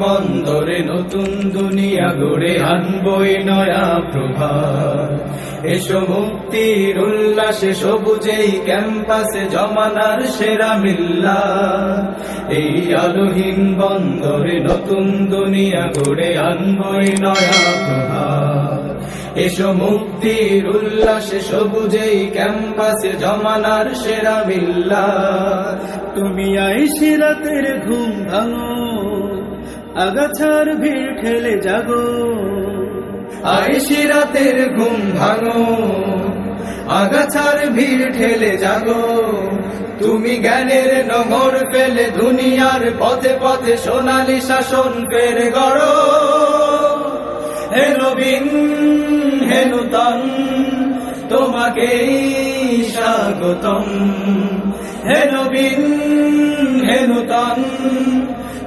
বন্দরে নতুন দুনিয়া গড়ে আনবই নয়া প্রভাত। এসো মুক্তির উল্লাসে সবুজেই ক্যাম্পাসে জমানার সেরা মিল্লা। এই আলোহীন বন্দরে নতুন দুনিয়া গড়ে আনবই নয়া প্রভাত। এসো মুক্তির উল্লাসে সবুজেই ক্যাম্পাসে জমানার সেরা মিল্লা। তুমি আইসি রাতের ঘুম ভাঙো। আগাছার ভিড় ঠেলে জাগো। আইসি রাতের ঘুম ভাঙো। আগাছার ভিড় ঠেলে জাগো। তুমি জ্ঞানের নগর ফেলে দুনিয়ার পথে পথে সোনালি শাসন ফের গড়। হে নবীন, হে নূতন তোমাকে স্বাগতম। হে নবীন, হে নূতন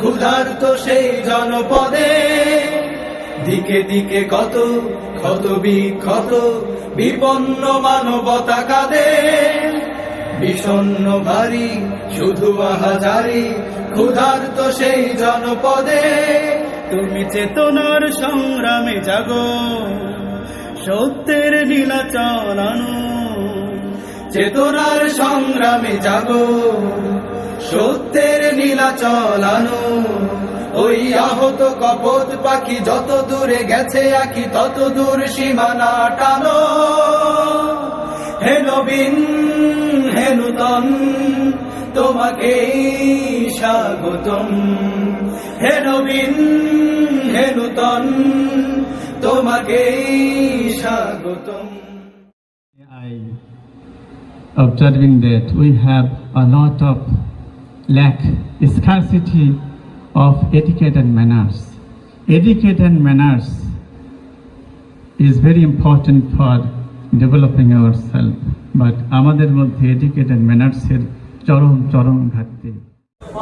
ক্ষুধার্ত সেই জনপদে। দিকে দিকে কত ক্ষত বিক্ষত, বিপন্ন মানবতা কাঁদে। বিষণ্ণ ভারী, শুধু আহাজারি, ক্ষুধার্ত সেই জনপদে। তুমি চেতনার সংগ্রামে জাগো, সত্যের লীলা চালানো চেতনার সংগ্রামে জাগো সত্যের নীলা চলানো ওই আহত কপত পাখি যত দূরে গেছে আকি, তত দূর সীমানা টানো। হে হেনুতন তোমাকে স্বাগতম। হে হেনুতন তোমাকে স্বাগতম। I observing that we have a lot of lack, scarcity of etiquette and manners. Etiquette and manners is very important for developing ourselves. But আমাদের মধ্যে etiquette and manners এর চরম চরম ঘাটতি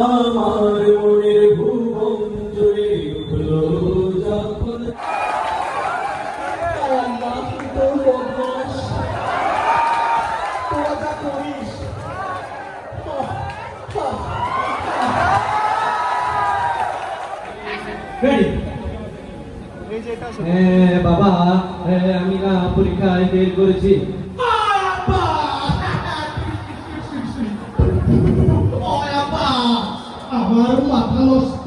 আমার মনের ভুবন জুড়ে উঠল হ্যাঁ বাবা। হ্যাঁ, আমি না পরীক্ষায় ফেল করেছি। আমার মাথা নষ্ট।